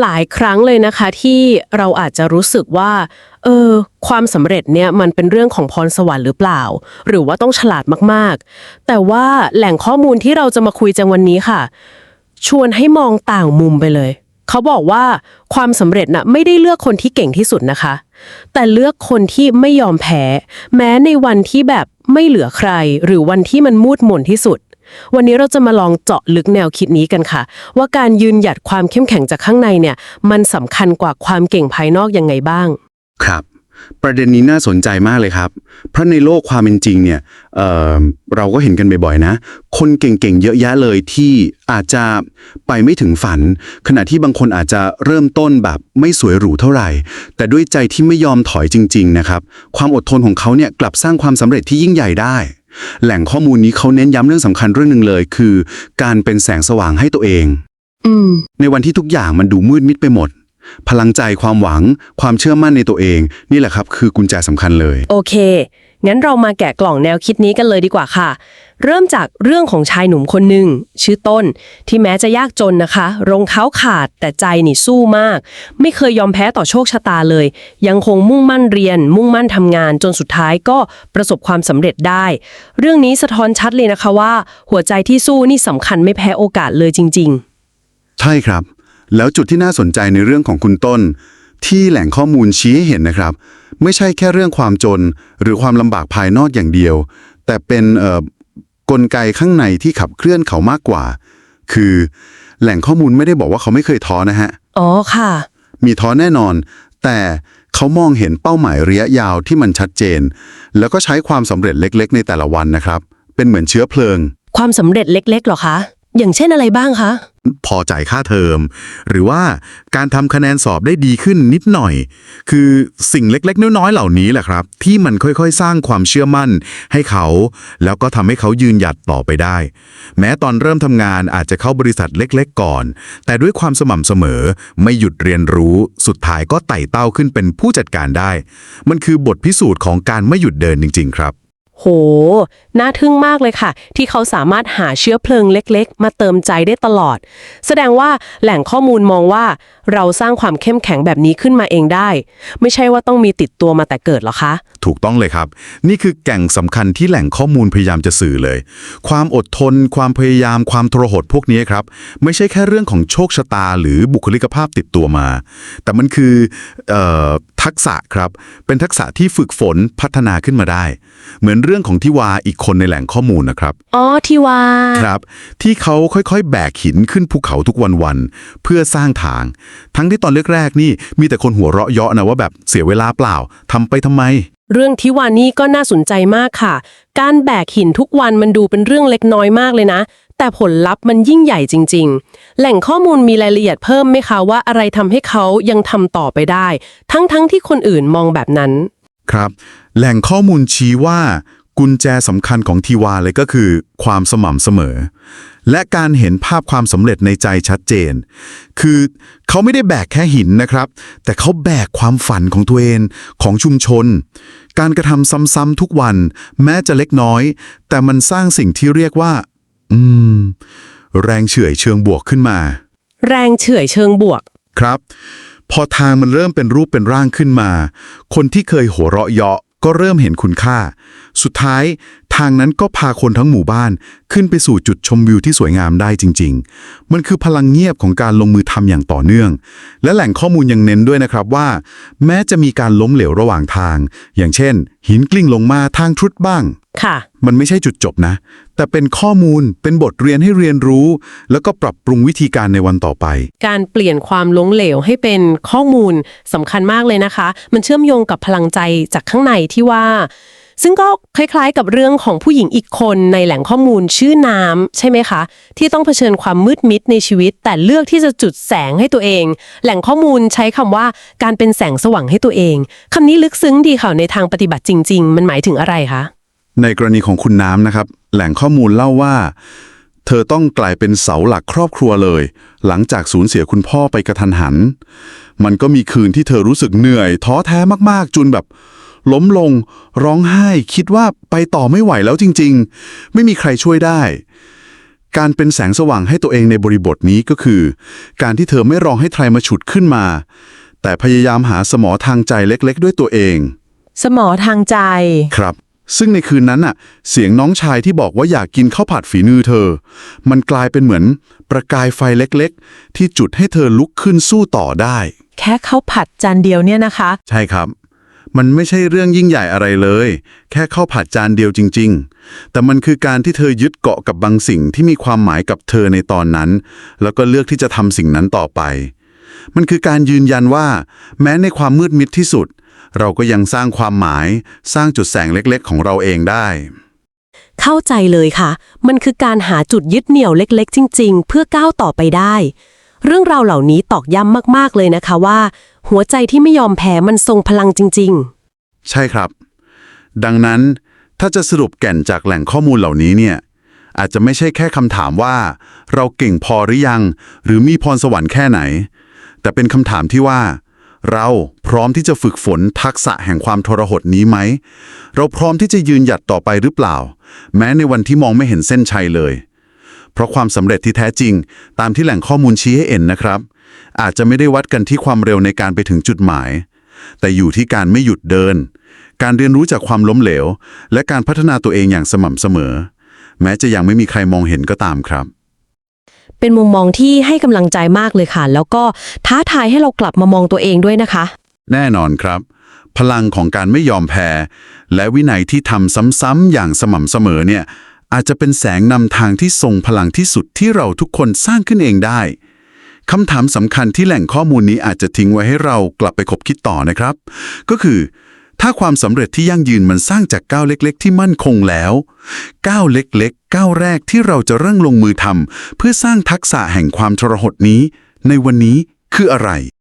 หลายครั้งเลยนะคะที่เราอาจจะรู้สึกว่าเออความสำเร็จเนี่ยมันเป็นเรื่องของพรสวรรค์หรือเปล่า หรือว่าต้องฉลาดมากๆ แต่ว่าแหล่งข้อมูลที่เราจะมาคุยจังวันนี้ค่ะ ชวนให้มองต่างมุมไปเลย เขาบอกว่าความสำเร็จน่ะไม่ได้เลือกคนที่เก่งที่สุดนะคะ แต่เลือกคนที่ไม่ยอมแพ้ แม้ในวันที่แบบไม่เหลือใคร หรือวันที่มันมืดมนที่สุด วันนี้เราจะมาลองเจาะลึกแนวคิดนี้กันค่ะ ว่าการยืนหยัดความเข้มแข็งจากข้างในเนี่ย มันสำคัญกว่าความเก่งภายนอกยังไงบ้าง ครับ ประเด็นนี้น่าสนใจมากเลยครับ เพราะในโลกความเป็นจริงเนี่ยเออเราก็เห็นกันบ่อยๆนะ คนเก่งๆเยอะแยะเลยที่อาจจะไปไม่ถึงฝัน ขณะที่บางคนอาจจะเริ่มต้นแบบไม่สวยหรูเท่าไหร่ แต่ด้วยใจที่ไม่ยอมถอยจริง ๆ นะครับ ความอดทนของเขาเนี่ยกลับสร้างความสำเร็จที่ยิ่งใหญ่ได้ แหล่งข้อมูลนี้เขาเน้นย้ำเรื่องสำคัญเรื่องหนึ่งเลย คือ การเป็นแสงสว่างให้ตัวเอง อืม ในวันที่ทุกอย่างมันดูมืดมิดไปหมด พลังใจความหวัง ความเชื่อมั่นในตัวเอง นี่แหละครับ คือกุญแจสำคัญเลย โอเค งั้นเรามาแกะกล่องแนวคิดนี้กันเลยดีกว่าค่ะ เริ่มจากเรื่องของชายหนุ่มคนหนึ่งชื่อต้น ที่แม้จะยากจนนะคะ รองเท้าขาดแต่ใจนี่สู้มาก ไม่เคยยอมแพ้ต่อโชคชะตาเลย ยังคงมุ่งมั่นเรียน มุ่งมั่นทำงานจนสุดท้ายก็ประสบความสำเร็จได้ เรื่องนี้สะท้อนชัดเลยนะคะว่า หัวใจที่สู้นี่สำคัญไม่แพ้โอกาสเลยจริง ใช่ครับ แล้วจุดที่น่าสนใจในเรื่องของคุณต้น ที่แหล่งข้อมูลชี้ให้เห็นนะครับ ไม่ใช่แค่เรื่องความจน หรือความลำบากภายนอกอย่างเดียว แต่เป็นเอ่อกลไกข้างในที่ขับเคลื่อนเขามากกว่า คือแหล่งข้อมูลไม่ได้บอกว่าเขาไม่เคยท้อนะฮะๆอ๋อค่ะ มีท้อแน่นอน แต่เขามองเห็นเป้าหมายระยะยาวที่มันชัดเจน แล้วก็ใช้ความสำเร็จเล็ก ๆ ในแต่ละวันนะครับ เป็นเหมือนเชื้อเพลิง ความสำเร็จเล็กๆเหรอคะ อย่างเช่นอะไรบ้างคะ พอจ่ายค่าเทอม หรือว่าการทำคะแนนสอบได้ดีขึ้นนิดหน่อย คือสิ่งเล็กๆ น้อยๆ เหล่านี้แหละครับ ที่มันค่อยๆ สร้างความเชื่อมั่นให้เขา แล้วก็ทำให้เขายืนหยัดต่อไปได้ แม้ตอนเริ่มทำงานอาจจะเข้าบริษัทเล็กๆ ก่อน แต่ด้วยความสม่ำเสมอไม่หยุดเรียนรู้ สุดท้ายก็ไต่เต้าขึ้นเป็นผู้จัดการได้ มันคือบทพิสูจน์ของการไม่หยุดเดินจริง ๆ ครับ โห น่าทึ่งมากเลยค่ะ ที่เขาสามารถหาเชื้อเพลิงเล็กๆ มาเติมใจได้ตลอด แสดงว่าแหล่งข้อมูลมองว่า เราสร้างความเข้มแข็งแบบนี้ขึ้นมาเองได้ ไม่ใช่ว่าต้องมีติดตัวมาแต่เกิดหรอคะ ถูกต้องเลยครับ นี่คือแก่งสำคัญที่แหล่งข้อมูลพยายามจะสื่อเลย ความอดทน ความพยายาม ความทรหดพวกนี้ครับ ไม่ใช่แค่เรื่องของโชคชะตา หรือบุคลิกภาพติดตัวมา แต่มันคือเออทักษะครับ เป็นทักษะที่ฝึกฝนพัฒนาขึ้นมาได้ เหมือนเรื่องของทิวาอีกคนในแหล่งข้อมูลนะครับ อ๋อที่ว่าครับ ที่เขาค่อยๆ แบกหินขึ้นภูเขาทุกวันๆ เพื่อสร้างทาง ทั้งที่ตอนแรกๆ นี่มีแต่คนหัวเราะเยาะนะว่าแบบเสียเวลาเปล่าทำไปทำไม เรื่องที่ว่านี่ก็น่าสนใจมากค่ะ การแบกหินทุกวันมันดูเป็นเรื่องเล็กน้อยมากเลยนะ แต่ผลลัพธ์มันยิ่งใหญ่จริง ๆ แหล่งข้อมูลมีรายละเอียดเพิ่มไหมคะว่าอะไรทำให้เขายังทำต่อไปได้ ทั้งๆที่คนอื่นมองแบบนั้น ครับ แหล่งข้อมูลชี้ว่า กุญแจสำคัญของทีวาเลยก็คือ ความสม่ำเสมอ และการเห็นภาพความสำเร็จในใจชัดเจน คือเขาไม่ได้แบกแค่หินนะครับ แต่เขาแบกความฝันของตัวเองของชุมชน การกระทำซ้ำๆทุกวัน แม้จะเล็กน้อย แต่มันสร้างสิ่งที่เรียกว่า อืม แรงเฉื่อยเชิงบวกขึ้นมา แรงเฉื่อยเชิงบวกครับ พอทางมันเริ่มเป็นรูปเป็นร่างขึ้นมา คนที่เคยหัวเราะเยาะ ก็เริ่มเห็นคุณค่า สุดท้าย ทางนั้นก็พาคนทั้งหมู่บ้านขึ้นไปสู่จุดชมวิวที่สวยงามได้จริง ๆ มันคือพลังเงียบของการลงมือทำอย่างต่อเนื่อง และแหล่งข้อมูลยังเน้นด้วยนะครับว่า แม้จะมีการล้มเหลวระหว่างทาง อย่างเช่น หินกลิ้งลงมาทางทรุดบ้างค่ะ มันไม่ใช่จุดจบนะ แต่เป็นข้อมูลเป็นบทเรียนให้เรียนรู้ แล้วก็ปรับปรุงวิธีการในวันต่อไป การเปลี่ยนความล้มเหลวให้เป็นข้อมูลสำคัญมากเลยนะคะ มันเชื่อมโยงกับพลังใจจากข้างในที่ว่า ซึ่งก็คล้ายๆ กับเรื่องของผู้หญิงอีกคนในแหล่งข้อมูลชื่อน้ำใช่ไหมคะ ที่ต้องเผชิญความมืดมิดในชีวิต แต่เลือกที่จะจุดแสงให้ตัวเอง แหล่งข้อมูลใช้คำว่าการเป็นแสงสว่างให้ตัวเองคำนี้ลึกซึ้งดีค่ะในทางปฏิบัติจริง ๆ มันหมายถึงอะไรคะในกรณีของคุณน้ำนะครับ แหล่งข้อมูลเล่าว่า เธอต้องกลายเป็นเสาหลักครอบครัวเลย หลังจากสูญเสียคุณพ่อไปกระทันหัน มันก็มีคืนที่เธอรู้สึกเหนื่อย ท้อแท้มากๆจนแบบ ล้มลง ร้องไห้ คิดว่าไปต่อไม่ไหวแล้วจริง ๆ ไม่มีใครช่วยได้ การเป็นแสงสว่างให้ตัวเองในบริบทนี้ก็คือ การที่เธอไม่รอให้ใครมาฉุดขึ้นมา แต่พยายามหาสมอทางใจเล็กๆ ด้วยตัวเอง สมอทางใจ ครับ ซึ่งในคืนนั้นน่ะ เสียงน้องชายที่บอกว่าอยากกินข้าวผัดฝีมือเธอ มันกลายเป็นเหมือน ประกายไฟเล็กๆ ที่จุดให้เธอลุกขึ้นสู้ต่อได้ แค่ข้าวผัดจานเดียวเนี่ยนะคะ ใช่ครับ มันไม่ใช่เรื่องยิ่งใหญ่อะไรเลย แค่ข้าวผัดจานเดียวจริง ๆ แต่มันคือการที่เธอยึดเกาะกับบางสิ่งที่มีความหมายกับเธอในตอนนั้น แล้วก็เลือกที่จะทำสิ่งนั้นต่อไป มันคือการยืนยันว่า แม้ในความมืดมิดที่สุด เราก็ยังสร้างความหมาย สร้างจุดแสงเล็กๆ ของเราเองได้ เข้าใจเลยค่ะ มันคือการหาจุดยึดเหนี่ยวเล็ก ๆ จริง ๆ เพื่อก้าวต่อไปได้ เรื่องราวเหล่านี้ตอกย้ำมากๆเลยนะคะว่า หัวใจที่ไม่ยอมแพ้มันทรงพลังจริง ใช่ครับ ดังนั้นถ้าจะสรุปแก่นจากแหล่งข้อมูลเหล่านี้เนี่ย อาจจะไม่ใช่แค่คำถามว่า เราเก่งพอหรือยัง หรือมีพรสวรรค์แค่ไหน แต่เป็นคำถามที่ว่า เราพร้อมที่จะฝึกฝนทักษะแห่งความทรหดนี้ไหม เราพร้อมที่จะยืนหยัดต่อไปหรือเปล่า แม้ในวันที่มองไม่เห็นเส้นชัยเลย เพราะความสำเร็จที่แท้จริง ตามที่แหล่งข้อมูลชี้ให้เห็นนะครับ อาจจะไม่ได้วัดกันที่ความเร็วในการไปถึงจุดหมาย แต่อยู่ที่การไม่หยุดเดิน การเรียนรู้จากความล้มเหลว และการพัฒนาตัวเองอย่างสม่ำเสมอ แม้จะยังไม่มีใครมองเห็นก็ตามครับๆเป็นมุมมองที่ให้กำลังใจมากเลยค่ะ แล้วก็ท้าทายให้เรากลับมามองตัวเองด้วยนะคะ แน่นอนครับ พลังของการไม่ยอมแพ้ และวินัยที่ทำซ้ำๆอย่างสม่ำเสมอเนี่ยอาจจะเป็นแสงนำทางที่ทรงพลังที่สุดที่เราทุกคนสร้างขึ้นเองได้ คำถามสำคัญที่แหล่งข้อมูลนี้อาจจะทิ้งไว้ให้เรากลับไปคบคิดต่อนะครับ ก็คือ ถ้าความสำเร็จที่ยั่งยืนมันสร้างจากก้าวเล็ก ๆ ที่มั่นคงแล้วก้าวเล็กๆก้าวแรกที่เราจะเริ่มลงมือทำเพื่อสร้างทักษะแห่งความทรหดนี้ ในวันนี้คืออะไร